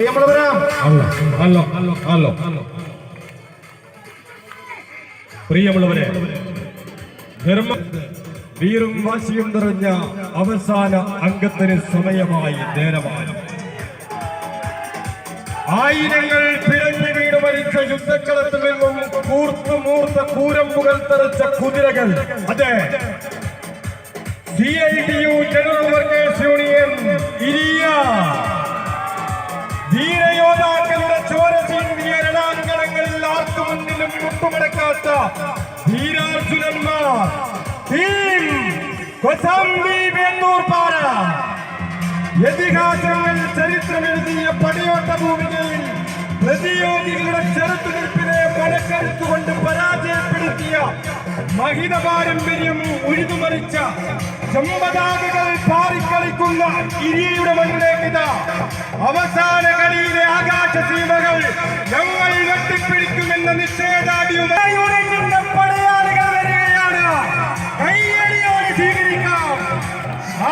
പ്രിയമുള്ളവരാ hello hello hello പ്രിയമുള്ളവരെ ധർമ്മ വീറും വാശിയും നിറഞ്ഞ അവസാന അംഗത്തിന് സമയമായി നേരമായി ആയിരങ്ങൾ പിഴഞ്ഞു വീണ് മരിച്ച യുദ്ധക്കളത്തിൽ നിന്നും കൂർത്തു മൂർത്ത കൂരമ്പുകൾ തെറിച്ച കുതിരകൾ. അതെ C I T U general workers union Iriya ധീരാർജുനന്മാർ team കൊസംബി വെണ്ണൂർ പാറ. ഇതിഹാസങ്ങൾ ചരിത്രമെഴുതിയ പടിയോട്ട ഭൂമികയിൽ പ്രതിയോഗികളുടെ ചെറുത്തുനിൽപ്പിനെ പടക്കരുത്തുകൊണ്ട് പരാജയപ്പെടുത്തിയ മഹിത പാരമ്പര്യം ഉഴുതുമറിച്ച ചെമ്പതാകകൾ പാറിക്കളിക്കുന്ന ഇരിയുടെ മണ്ണിലേക്ക് അവസാന കളിയിലെ ആകാശ സീമകൾ ഞങ്ങൾ വെട്ടിപ്പിടിക്കുമെന്ന നിശ്ചയദാർഢ്യവുമായി വരികയാണ്.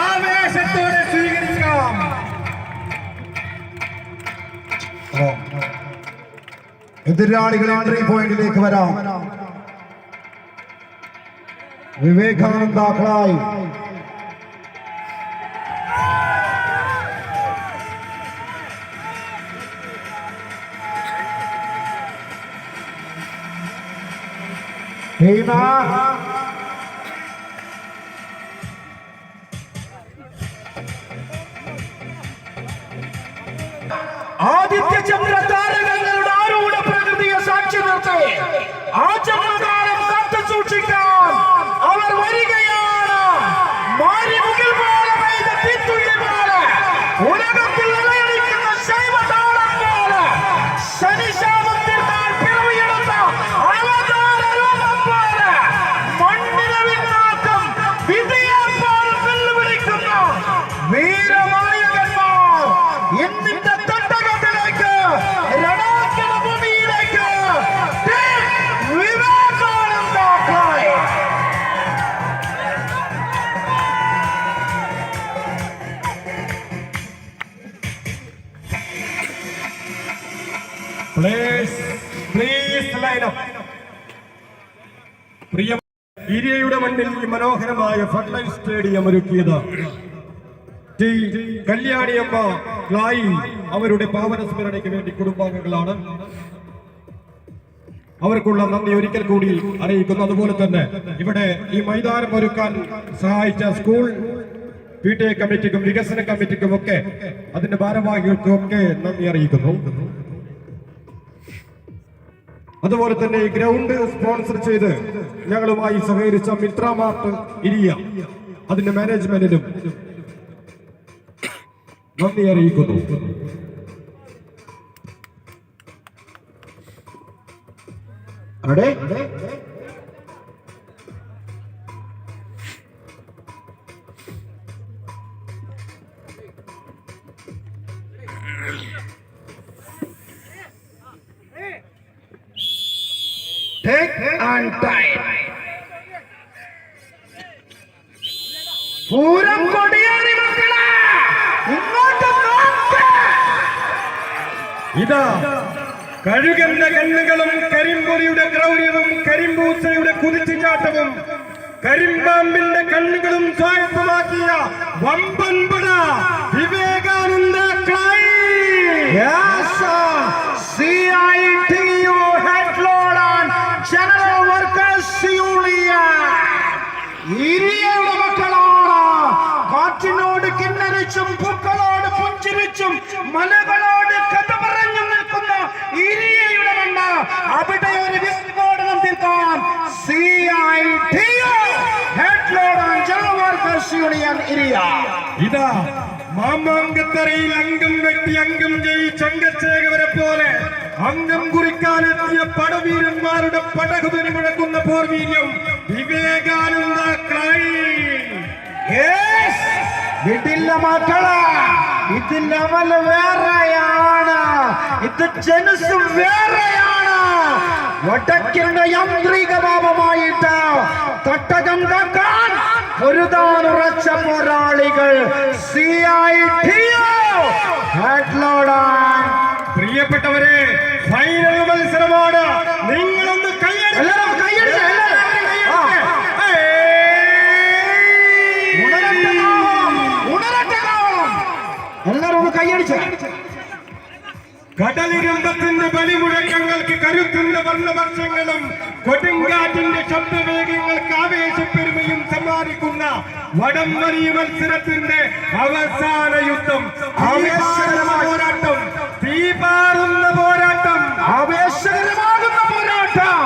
ആവേശത്തോടെ എതിരാളികൾ എൻട്രി പോയിന്റിലേക്ക് വരാം. വിവേകാനന്ദാക്കളായി ടീമ ആദിത്യചന്ദ്ര താരകങ്ങളുടെ ആരോടെ പ്രകൃതിയെ സാക്ഷി നിർത്തി. ആ ചന്ദ്രകാലം ഇരിയയുടെ മണ്ണിൽ ഈ മനോഹരമായ ഫട്ലൈൻ സ്റ്റേഡിയം ഒരുക്കിയത്. ടി കല്യാണിയമ്മ ക്ലായി അവരുടെ പാവന സ്മരണയ്ക്ക് വേണ്ടി കുടുംബാംഗങ്ങളാണ്. അവർക്കുള്ള നന്ദി ഒരിക്കൽ കൂടി അറിയിക്കുന്നു. അതുപോലെ തന്നെ ഇവിടെ ഈ മൈതാനം ഒരുക്കാൻ സഹായിച്ച സ്കൂൾ പി ടി എ കമ്മിറ്റിക്കും വികസന കമ്മിറ്റിക്കും ഒക്കെ അതിന്റെ ഭാരവാഹികൾക്കും ഒക്കെ നന്ദി അറിയിക്കുന്നു. അതുപോലെ തന്നെ ഗ്രൗണ്ട് സ്പോൺസർ ചെയ്ത് ഞങ്ങളുമായി സഹകരിച്ച മിത്രമാർട്ട് ഇരിയ. അതിന്റെ മാനേജ്മെന്റിനും നന്ദി അറിയിക്കുന്നു. അവിടെ Time. പൂരം കൊടിയേറി മക്കളെ. ഇങ്ങോട്ട് ഇതാ കഴുകന്റെ കണ്ണുകളും കരിമ്പൊരിയുടെ ക്രൗര്യവും കരിമ്പൂസയുടെ കുതിച്ചുചാട്ടവും കരിമ്പാമ്പിന്റെ കണ്ണുകളും സ്വായത്തമാക്കിയ വമ്പൻപട Vivekananda Klayi. C I load on workers union ഇരിയുടെ മക്കളാണ്. കാറ്റിനോട് കിന്നരിച്ചും പൂക്കളോട് പുഞ്ചിരിച്ചും മലകളോട് കഥ പറഞ്ഞു നിൽക്കുന്ന ഇരിയയുടെ മണ്ണ്. അവിടെ ഒരു വിസ്ഫോടനം തീർക്കാൻ C I T general workers union Iriya. ഇതാ മാമാങ്കത്തറയിൽ അംഗം വെട്ടി അംഗം ജയിച്ച് അംഗച്ചേകവരെ പോലെ അംഗം കുറിക്കാനെത്തിയ പടവീരന്മാരുടെ പടകുതിരി മുഴക്കുന്ന പോർവീര്യം വിവേകാനന്ദ! ഇതില്ല മക്കള. ഇത് ലെവൽ വേറെയാണ്. ഇത് ജനസ് വേറെയാണ്. വടക്കിന്റെ യാന്ത്രിക ഭാവമായിട്ട് തട്ടകം തക്കാൻ പൊരുതാനുറച്ച പോരാളികൾ C I T head load പ്രിയപ്പെട്ടവരെ ഫൈനൽ മത്സരമാണ്. നിങ്ങളൊന്ന് കൈയടി എല്ലാവരും ഒന്ന് കൈയടിച്ച്. കടലിരമ്പത്തിന്റെ ബലിമുഴക്കങ്ങൾക്ക് കരുത്തിന്റെ വർണവർഷങ്ങളും കൊടുങ്കാറ്റിന്റെ ശബ്ദവേഗങ്ങൾക്ക് ആവേശപ്പെരുമയും സമ്മാനിക്കുന്ന വടംവലി മത്സരത്തിന്റെ അവസാന യുദ്ധം. പോരാട്ടം. തീപാറുന്ന പോരാട്ടം. ആവേശകരമാകുന്ന പോരാട്ടം.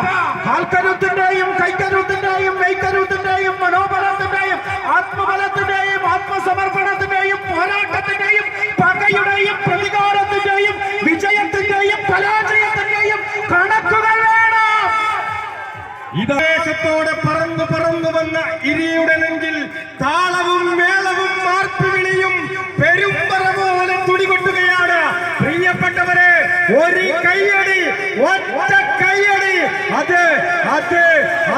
കാൽക്കരുത്തിന്റെയും കൈക്കരുത്തിന്റെയും വൈക്കരുത്തിന്റെയും മനോബലത്തിന്റെയും ആത്മബലത്തിന്റെയും അത്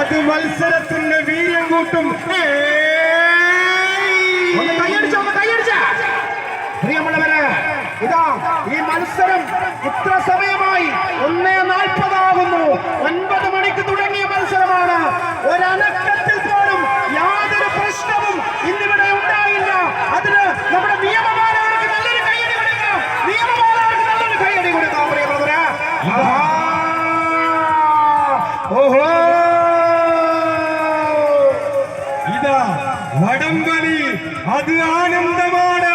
അത് മത്സരത്തിന്റെ വീര്യം കൂട്ടും. ഇതാ ഈ മത്സരം ഇത്ര സമയമായി ഒന്നേ നാൽപ്പതാകുന്നു. ഒൻപത് മണിക്ക് തുടങ്ങിയ മത്സരമാണ്. ഒരനക്കത്തിൽ ഇതാ വടംവലി അത് ആനന്ദമാണ്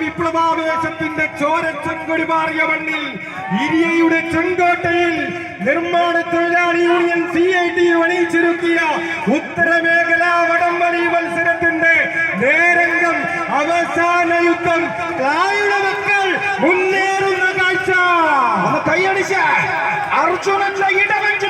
വിപ്ലവാവേശത്തിന്റെ ചോരച്ചെങ്കൊടി മാറിയ മണ്ണിൽ ഇരിയയുടെ ചെങ്കോട്ടയിൽ നിർമ്മാണ തൊഴിലാളി യൂണിയൻ സി ഐ ടി അണിയിച്ചൊരുക്കിയ ഉത്തരമേഖലാ വടംവലി മത്സരത്തിന്റെ നേരംഗം അവസാന യുദ്ധം കായുടെ മക്കൾ മുന്നേറുന്ന കാഴ്ച. ഒന്ന് കൈയടിച്ച. അർജുനന്റെ ഇടവെച്ച്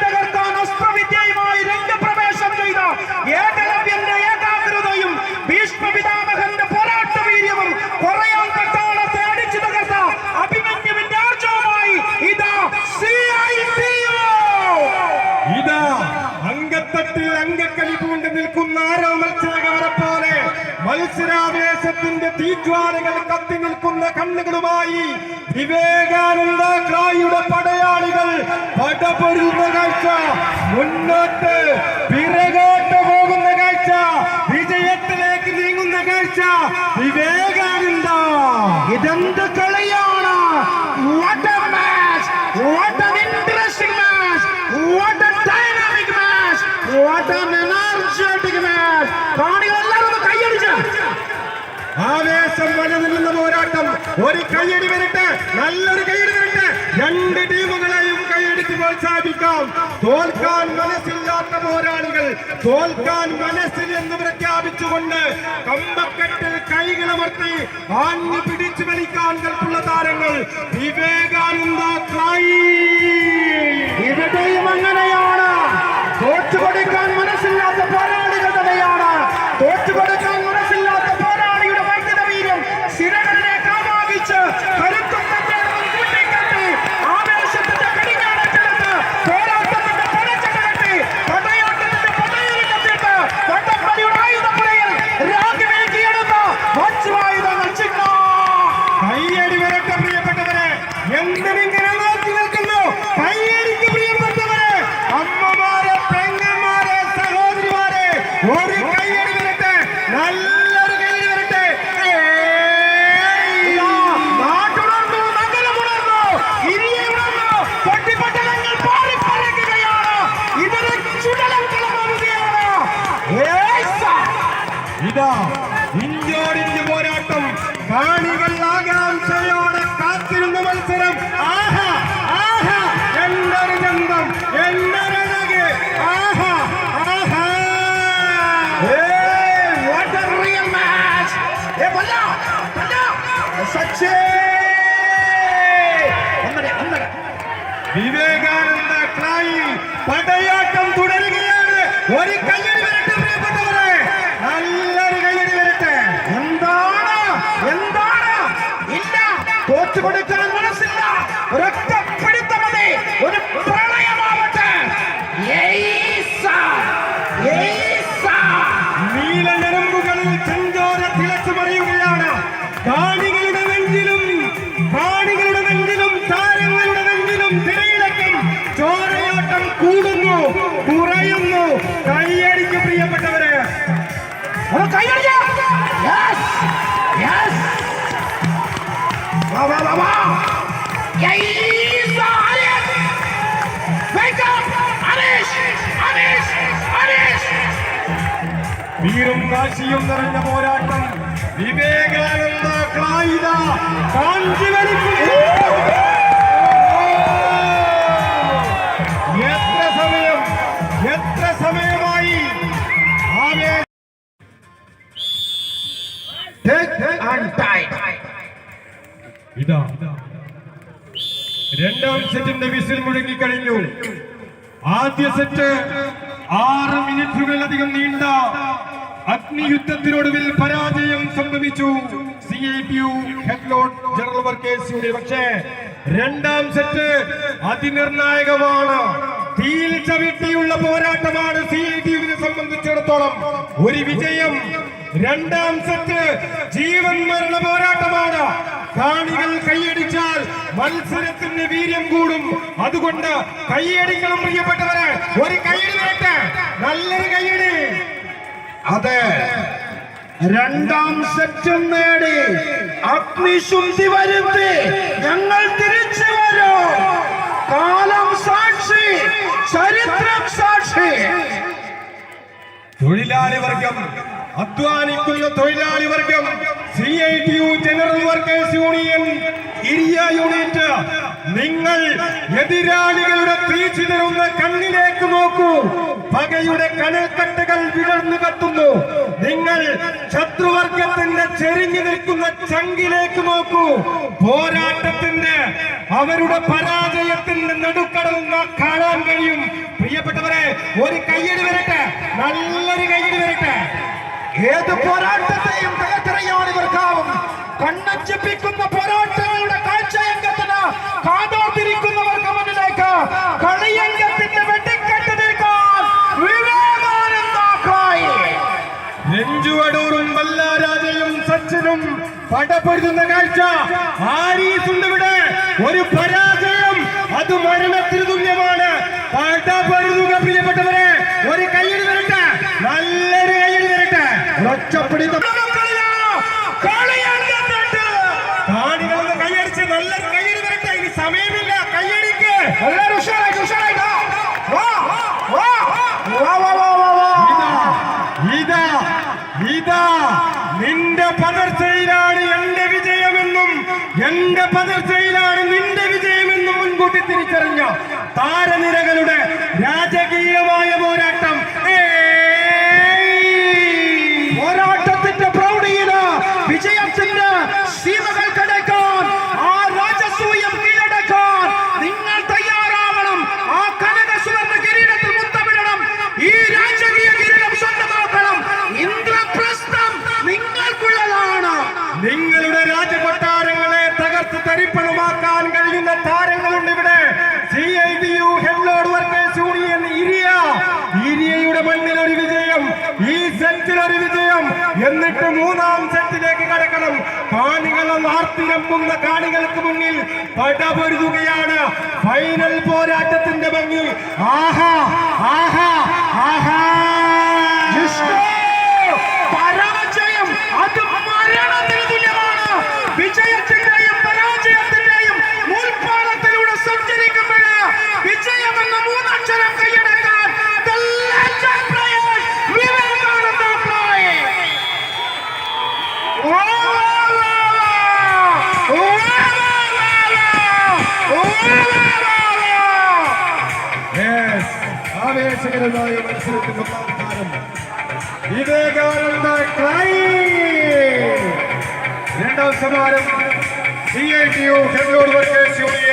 തീജ്വാലകൾ കത്തി നിൽക്കുന്ന കണ്ണുകളുമായി വിവേകാനന്ദ ക്ലായുടെ പടയാളികൾ പടപൊരുന്ന കാഴ്ച. മുന്നോട്ട് പിറകോട്ട് ഒരു കൈയടി വരട്ടെ നല്ലൊരു കൈയടി വരട്ടെ. രണ്ട് ടീമുകളെയും കൈയടിച്ച് പ്രോത്സാഹിപ്പിക്കാം. തോൽക്കാൻ മനസ്സില്ലാത്ത പോരാളികൾ തോൽക്കാൻ മനസ്സിൽ എന്ന് പ്രഖ്യാപിച്ചുകൊണ്ട് കമ്പക്കെട്ടിൽ കൈകളമർത്തി ആഞ്ഞു പിടിച്ചു വലിക്കാൻ കൽപ്പുള്ള താരങ്ങൾ വിവേകാനന്ദ ക്ലായി ഇവിടെയും അങ്ങനെയാണ് ഇതാ ഇന്ത്യയുടെ പോരാട്ടം. കാണികൾ ആകാംക്ഷയോടെ കാത്തിരുന്ന മത്സരം. ആഹാ ആഹാ ആഹാ പല്ല, സച്ചേ! ഒന്നര, ഒന്നര. വിവേകാനന്ദ ക്ലായി പടയാട്ടം വീറും കാശിയും നിറഞ്ഞ പോരാട്ടം. വിവേകാനന്ദ കായിക കാഞ്ചി വലിക്കുന്നു എത്ര സമയം? എത്ര സമയമായി രണ്ടാം സെറ്റിന്റെ വിസിൽ മുഴങ്ങിക്കഴിഞ്ഞു. ആദ്യ സെറ്റ് ആറ് മിനിറ്റുകളിലധികം നീണ്ട അഗ്നിയുദ്ധത്തിനൊടുവിൽ പരാജയം സംഭവിച്ചു. C I T U head load general workers union പക്ഷേ രണ്ടാം സെറ്റ് അതിനിർണായകമാണ്. തീയിൽ ചവിട്ടിയുള്ള പോരാട്ടമാണ് സി ഐ ടി യുവിനെ സംബന്ധിച്ചിടത്തോളം ഒരു വിജയം. രണ്ടാം സെറ്റ് ജീവൻ മരണ പോരാട്ടമാണ്. കാണികൾ കൈയടിച്ചാൽ മത്സരത്തിന് വീര്യം കൂടും. അതുകൊണ്ട് കൈയടിക്കണം പ്രിയപ്പെട്ടവരെ. ഒരു കൈയടി വരട്ടെ നല്ലൊരു കൈയടി. അതെ. രണ്ടാം സെറ്റും നേടി. അഗ്നിശുദ്ധി വരുത്തി. ഞങ്ങൾ തിരിച്ചു വരും. കാലം സാക്ഷി ചരിത്രം സാക്ഷി. തൊഴിലാളി വർഗം അധ്വാനിക്കുന്ന തൊഴിലാളി വർഗം C general workers union Iriya unit നിങ്ങൾ എതിരാളികളുടെ തീച്ചു തരുന്ന കണ്ണിലേക്ക് നോക്കൂ. പകയുടെ കനൽക്കട്ടകൾ വിടർന്നു കത്തുന്നു. നിങ്ങൾ ശത്രുവർഗത്തിന്റെ ചെരിഞ്ഞു നിൽക്കുന്ന ചങ്കിലേക്ക് നോക്കൂ. പോരാട്ടത്തിന്റെ അവരുടെ പരാജയത്തിന്റെ നെടുക്കടവും കാണാൻ കഴിയും. പ്രിയപ്പെട്ടവരെ ഒരു കയ്യടി വരട്ടെ. നല്ലൊരു കയ്യടി വരട്ടെ. ഏത് പോരാട്ടത്തെയും തകർത്തറിയാൻ ഇവർക്കാവും. കണ്ണഞ്ചിപ്പിക്കുന്ന പോരാട്ടങ്ങളുടെ കാഴ്ചയംഗത്തിന് കാതോർത്തിരിക്കുന്നവർക്ക് മുന്നിലേക്ക് കളിയംഗത്തിന്റെ വെട്ടിക്കെട്ട് നിൽക്കാൻ വിവേകാനന്ദായി രഞ്ജു അടൂറും ബല്ലാരാജയും സച്ചിനും പടപൊരുതുന്ന കാഴ്ച ആരീസുണ്ട് ഇവിടെ. ഒരു പരാജയം അത് മരണത്തിന് തുല്യമാണ്. പടപൊരുതുക പ്രിയപ്പെട്ടവരെ ഒരു കയ്യടി വരട്ടെ ഒറ്റപ്പിടി കളിയംഗത്തിട്ട് കാണികളൊന്ന് കൈയടിച്ച് നല്ല കയ്യടി വരട്ടെ. ഇനി സമയമില്ല. കൈയടിക്ക്. എല്ലാവരും ഉഷാറായിട്ട് ഉഷാറായിട്ട് ഇതാ ഇതാ നിന്റെ പതർച്ചയിലാണ് എന്റെ വിജയമെന്നും എന്റെ പതർച്ചയിലാണ് നിന്റെ വിജയമെന്നും മുൻകൂട്ടി തിരിച്ചറിഞ്ഞ താരനിരകളുടെ രാജകീയമായ പോരാട്ടം ഏയ്! പോരാട്ടത്തിന്റെ പ്രൗഢിയിൽ വിജയത്തിന്റെ സീമകൾ കടക്കാൻ ആ രാജസൂയം കീഴടക്കാൻ നിങ്ങൾ തയ്യാറാവണം ആ കനക സുവർണ കിരീടത്തിൽ മുത്തമിടണം ഈ രാജകീയ കിരീടം സ്വന്തമാക്കണം ഇന്ദ്രപ്രസ്ഥം നിങ്ങൾക്കുള്ളതാണ് നിങ്ങളുടെ രാജകൊട്ടാരങ്ങളെ തകർത്ത് തരിപ്പണമാക്കാൻ കഴിയുന്ന താരങ്ങളുണ്ട് ഇവിടെ C I T U head load workers union Iriya ഇരിയയുടെ മണ്ണിൽ ഒരു വിജയം ഈ സെറ്റിൽ ഒരു വിജയം എന്നിട്ട് മൂന്നാം സെറ്റിലേക്ക് കടക്കണം കാണികൾ ആർത്തിരമ്പുന്ന കാണികൾക്ക് മുന്നിൽ പടപൊരുതുകയാണ്. ഫൈനൽ പോരാട്ടത്തിന്റെ ഭംഗി. ആഹാ ആഹാ ആഹാ. പരാജയം അത് മരണത്തിന് തുല്യമാണ്. വിജയത്തിന്റെയും ആവേശകരമായ മത്സരത്തിന്റെ താരം വിവേകാനന്ദ ക്ലൈ രണ്ടാം സമാരം C I T U head load workers union